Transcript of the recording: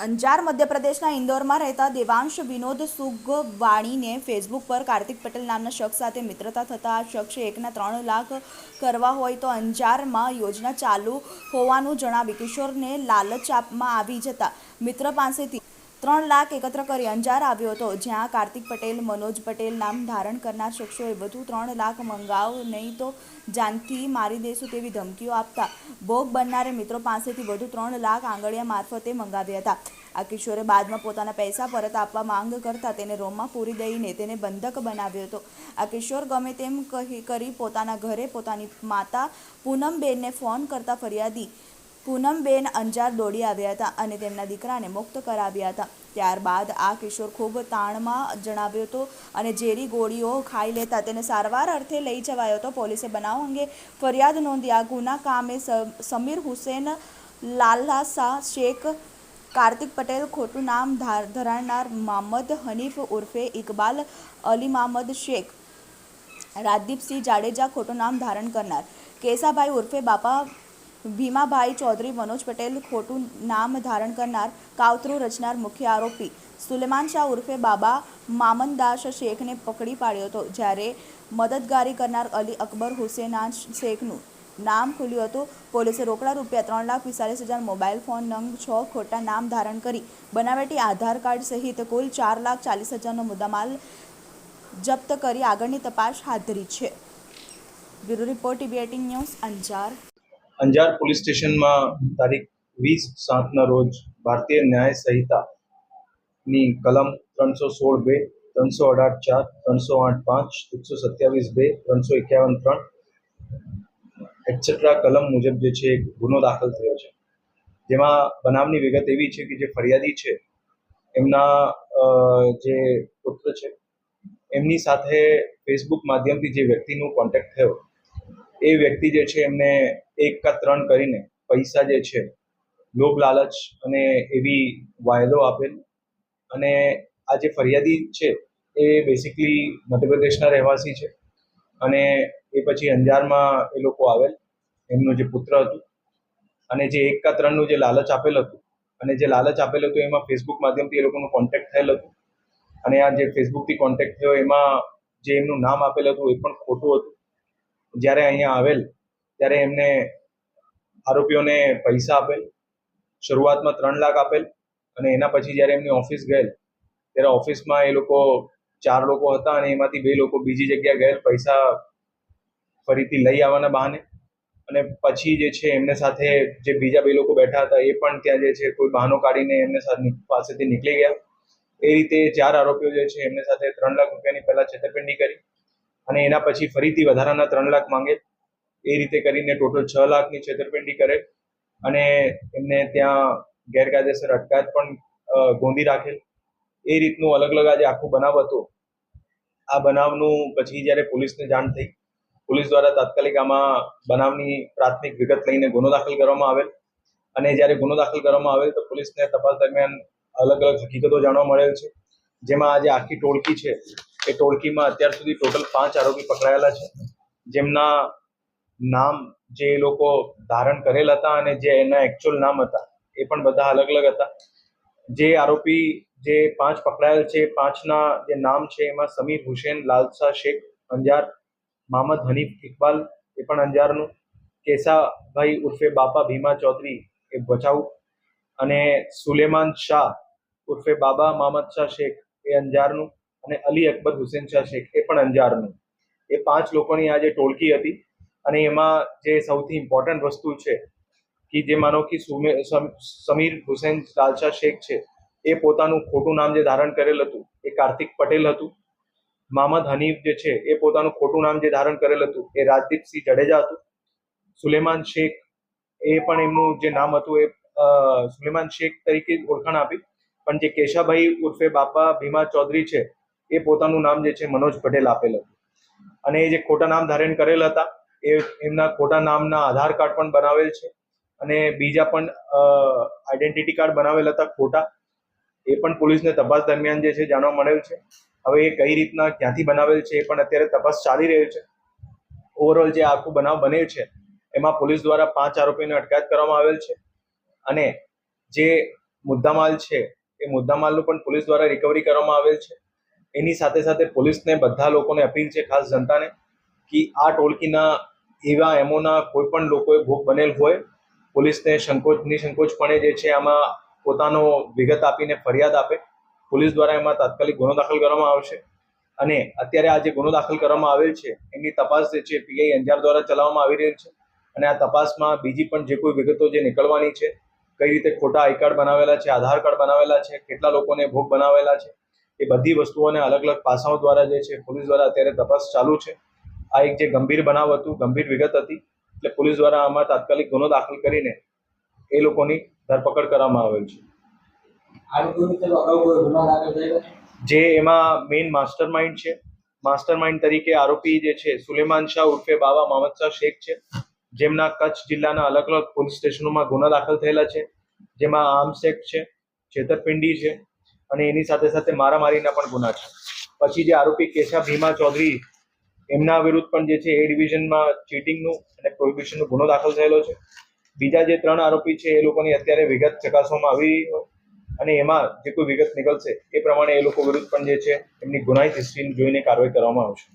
અંજાર મધ્યપ્રદેશના ઇન્દોરમાં રહેતા દેવાંશ વિનોદ સુગવાણીને ફેસબુક પર કાર્તિક પટેલ નામના શખ્સ સાથે મિત્રતા થતાં આ શખ્સે એકના ત્રણ લાખ કરવા હોય તો અંજારમાં યોજના ચાલુ હોવાનું જણાવી કિશોરને લાલચ આપમાં આવી જતા મિત્ર પાસેથી ત્રણ લાખ એકત્ર કરી અંજાર આવ્યો હતો, જ્યાં કાર્તિક પટેલ, મનોજ પટેલ નામ ધારણ કરનાર શખ્સોએ વધુ ત્રણ લાખ મંગાવ નહીં તો જાનથી મારી દેશું તેવી ધમકીઓ આપતા. ભોગ બનનારે મિત્રો પાસેથી વધુ ત્રણ લાખ આંગળીયા મારફતે મંગાવ્યા હતા. આ કિશોરે બાદમાં પોતાના પૈસા પરત આપવા માંગ કરતા તેને રોમમાં પૂરી દઈને તેને બંધક બનાવ્યો હતો. આ કિશોર ગમે તેમ કહી, કરી પોતાના ઘરે પોતાની માતા પૂનમબેનને ફોન કરતા ફરિયાદી પૂનમબેન અંજાર દોડી આવ્યા હતા અને તેમના દીકરાને મુક્ત કરાવ્યા હતા. ત્યારબાદ આ કિશોર ખૂબ તાણમાં જણાવ્યો હતો અને ઝેરી ગોળીઓ ખાઈ લેતા તેને સારવાર અર્થે લઈ જવાયો હતો. પોલીસે બનાવ અંગે ફરિયાદ નોંધી આ ગુના કામે સમીર હુસેન, લાલાસા શેખ, કાર્તિક પટેલ, ખોટું નામ ધાર- ધરાવનાર મામદ હનીફ ઉર્ફે ઇકબાલ, અલી મામદ શેખ, રાજદીપસિંહ જાડેજા ખોટું નામ ધારણ કરનાર, કેસાભાઈ ઉર્ફે બાપા ભીમાભાઈ ચૌધરી મનોજ પટેલ ખોટું નામ ધારણ કરનાર કાવતરું રચનાર મુખ્ય આરોપી સુલેમાન શાહ ઉર્ફે બાબા મામનદાસ શેખને પકડી પાડ્યો હતો જ્યારે મદદગારી કરનાર અલી અકબર હુસેના શેખનું નામ ખુલ્યું હતું પોલીસે રોકડા રૂપિયા ત્રણ લાખ પિસ્તાલીસ હજાર મોબાઈલ ફોન નંગ છ ખોટા નામ ધારણ કરી બનાવટી આધાર કાર્ડ સહિત કુલ ચાર લાખ ચાલીસ હજારનો મુદ્દામાલ જપ્ત કરી આગળની તપાસ હાથ ધરી છે. Bureau report TV news Anjar Anjar police સ્ટેશનમાં તારીખ વીસ સાતના રોજ ભારતીય ન્યાય સંહિતાની કલમ ત્રણસો સોળ બે, ત્રણસો અઢાર ચાર, ત્રણસો આઠ પાંચ, એકસો સત્યાવીસ બે, ત્રણસો એકાવન ત્રણ એટસેટ્રા કલમ મુજબ જે છે ગુનો દાખલ થયો છે. જેમાં બનાવની વિગત એવી છે કે જે ફરિયાદી છે, એમના જે પુત્ર છે, એમની સાથે ફેસબુક માધ્યમથી જે વ્યક્તિનું કોન્ટેક્ટ થયો, એ વ્યક્તિ જે છે એમને એક કા ત્રણ કરીને પૈસા જે છે, લોભ, લાલચ અને એવી વાયદો આપેલ. અને આ જે ફરિયાદી છે, એ બેસિકલી મધ્યપ્રદેશના રહેવાસી છે. અને એ પછી અંજારમાં એ લોકો આવેલ, એમનું જે પુત્ર હતું. અને જે એક કા ત્રણનું જે લાલચ આપેલ હતું, અને જે લાલચ આપેલ હતું એમાં ફેસબુક માધ્યમથી એ લોકોનું કોન્ટેક્ટ થયેલ હતું. અને આ જે ફેસબુકથી કોન્ટેક્ટ થયો, એમાં જે એમનું નામ આપેલ હતું, એ પણ ખોટું હતું. જ્યારે અહીંયા આવેલ ત્યારે એમને આરોપીઓને પૈસા આપેલ, શરૂઆતમાં ત્રણ લાખ આપેલ અને એના પછી જ્યારે એમની ઓફિસ ગયેલ, ત્યારે ઓફિસમાં એ લોકો ચાર લોકો હતા અને એમાંથી બે લોકો બીજી જગ્યાએ ગયેલ, પૈસા ફરીથી લઈ આવવાના બહાને. અને પછી જે છે એમને સાથે જે બીજા બે લોકો બેઠા હતા, એ પણ ત્યાં જે છે કોઈ બહાનો કાઢીને એમને સાથે પાસેથી નીકળી ગયા. એ રીતે ચાર આરોપીઓ જે છે એમને સાથે ત્રણ લાખ રૂપિયાની પહેલાં છેતરપિંડી કરી અને એના પછી ફરીથી વધારાના ત્રણ લાખ માંગે. એ રીતે કરીને ટોટલ છ લાખની છેતરપિંડી કરે અને એમને ત્યાં ગેરકાયદેસર અટકાયત પણ ગોંધી રાખેલ. એ રીતનું અલગ અલગ આજે આખું બનાવ હતો. આ બનાવનું પછી જ્યારે પોલીસને જાણ થઈ, પોલીસ દ્વારા તાત્કાલિક આમાં બનાવની પ્રાથમિક વિગત લઈને ગુનો દાખલ કરવામાં આવેલ. અને જ્યારે ગુનો દાખલ કરવામાં આવેલ તો પોલીસને તપાસ દરમિયાન અલગ અલગ હકીકતો જાણવા મળેલ છે. જેમાં આજે આખી ટોળકી છે. એ ટોળકીમાં અત્યાર સુધી ટોટલ પાંચ આરોપી પકડાયેલા છે. જેમના નામ જે એ લોકો ધારણ કરેલ હતા અને જે એના એકચ્યુઅલ નામ હતા, એ પણ બધા અલગ અલગ હતા. જે આરોપી જે પાંચ પકડાયેલ છે, પાંચના જે નામ છે એમાં સમીર હુસેન, લાલસા શેખ, અંજાર મોહમ્મદ હનીફ ઇકબાલ, એ પણ અંજારનું, કેસાભાઈ ઉર્ફે બાપા ભીમા ચૌધરી એ ભચાઉ, અને સુલેમાન શાહ ઉર્ફે બાબા મોહમ્મદ શાહ શેખ એ અંજારનું, અને અલી અકબર હુસેન શાહ શેખ એ પણ અંજારનું. એ પાંચ લોકોની આ જે ટોળકી હતી. અને એમાં જે સૌથી ઇમ્પોર્ટન્ટ વસ્તુ છે કે જે માનો કે સુમે સમ- સમીર હુસેન લાલશાહ શેખ છે, એ પોતાનું ખોટું નામ જે ધારણ કરેલ હતું, એ કાર્તિક પટેલ હતું. મોહમ્મદ હનીફ જે છે, એ પોતાનું ખોટું નામ જે ધારણ કરેલ હતું, એ રાજદીપસિંહ જડેજા હતું. સુલેમાન શેખ, એ પણ એમનું જે નામ હતું, એ સુલેમાન શેખ તરીકે ઓળખાણ આપી. પણ જે કેશાભાઈ ઉર્ફે બાપા ભીમા ચૌધરી છે, એ પોતાનું નામ જે છે, મનોજ પટેલ આપેલ હતું. અને એ જે ખોટા નામ ધારણ કરેલ હતા એ એમના ખોટા નામના આધાર કાર્ડ પણ બનાવેલ છે અને બીજા પણ આઈડેન્ટિટી કાર્ડ બનાવેલ હતા ખોટા. એ પણ પોલીસને તપાસ દરમિયાન જે છે જાણવા મળેલ છે. હવે એ કઈ રીતના ક્યાંથી બનાવેલ છે એ પણ અત્યારે તપાસ ચાલી રહી છે. ઓવરઓલ જે આખું બનાવ બનેલ છે, એમાં પોલીસ દ્વારા પાંચ આરોપીને અટકાયત કરવામાં આવેલ છે. અને જે મુદ્દામાલ છે, એ મુદ્દામાલનું પણ પોલીસ દ્વારા રિકવરી કરવામાં આવેલ છે. એની સાથે સાથે પોલીસને બધા લોકોને અપીલ છે, ખાસ જનતાને કે આ ટોળકીના એવા એમોના કોઈ પણ લોકોએ ભોગ બનેલ હોય, પોલીસને સંકોચ, નિસંકોચપણે જે છે આમાં પોતાનો વિગત આપીને ફરિયાદ આપે, પોલીસ દ્વારા એમાં તાત્કાલિક ગુનો દાખલ કરવામાં આવશે. અને અત્યારે આ જે ગુનો દાખલ કરવામાં આવેલ છે, એમની તપાસ જે છે પીઆઈ અંજાર દ્વારા ચલાવવામાં આવી રહેલ છે. અને આ તપાસમાં બીજી પણ જે કોઈ વિગતો જે નીકળવાની છે, કઈ રીતે ખોટા આઈ કાર્ડ બનાવેલા છે, આધાર કાર્ડ બનાવેલા છે, કેટલા લોકોને ભોગ બનાવેલા છે, એ બધી વસ્તુઓને અલગ અલગ પાસાઓ દ્વારા જે છે પોલીસ દ્વારા અત્યારે તપાસ ચાલુ છે. આ એક જે ગંભીર બનાવ હતું ગંભીર વિગત હતી એટલે પોલીસ દ્વારા આમાં તાત્કાલિક ગુનો દાખલ કરીને એ લોકોની ધરપકડ કરવામાં આવેલ છે. જે એમાં મેઇન માસ્ટર માઇન્ડ છે. માસ્ટર માઇન્ડ તરીકે આરોપી જે છે સુલેમાન શાહ ઉર્ફે બાવા મહમદ શાહ શેખ છે. જેમના કચ્છ જિલ્લાના અલગ અલગ પોલીસ સ્ટેશનોમાં ગુના દાખલ થયેલા છે. જેમાં આર્મસેક છે છેતરપિંડી છે અને એની સાથે સાથે મારામારીના પણ ગુના છે. પછી જે આરોપી કેશા ભીમા ચૌધરી એમના વિરુદ્ધ પણ જે છે એ ડિવિઝનમાં ચીટિંગનું અને પ્રોહિબિશનનો ગુનો દાખલ થયેલો છે. બીજા જે ત્રણ આરોપી છે એ લોકોની અત્યારે વિગત ચકાસવામાં આવી અને એમાં જે કોઈ વિગત નીકળશે એ પ્રમાણે એ લોકો વિરુદ્ધ પણ જે છે એમની ગુનાહિત હિસ્ટ્રી જોઈને કાર્યવાહી કરવામાં આવશે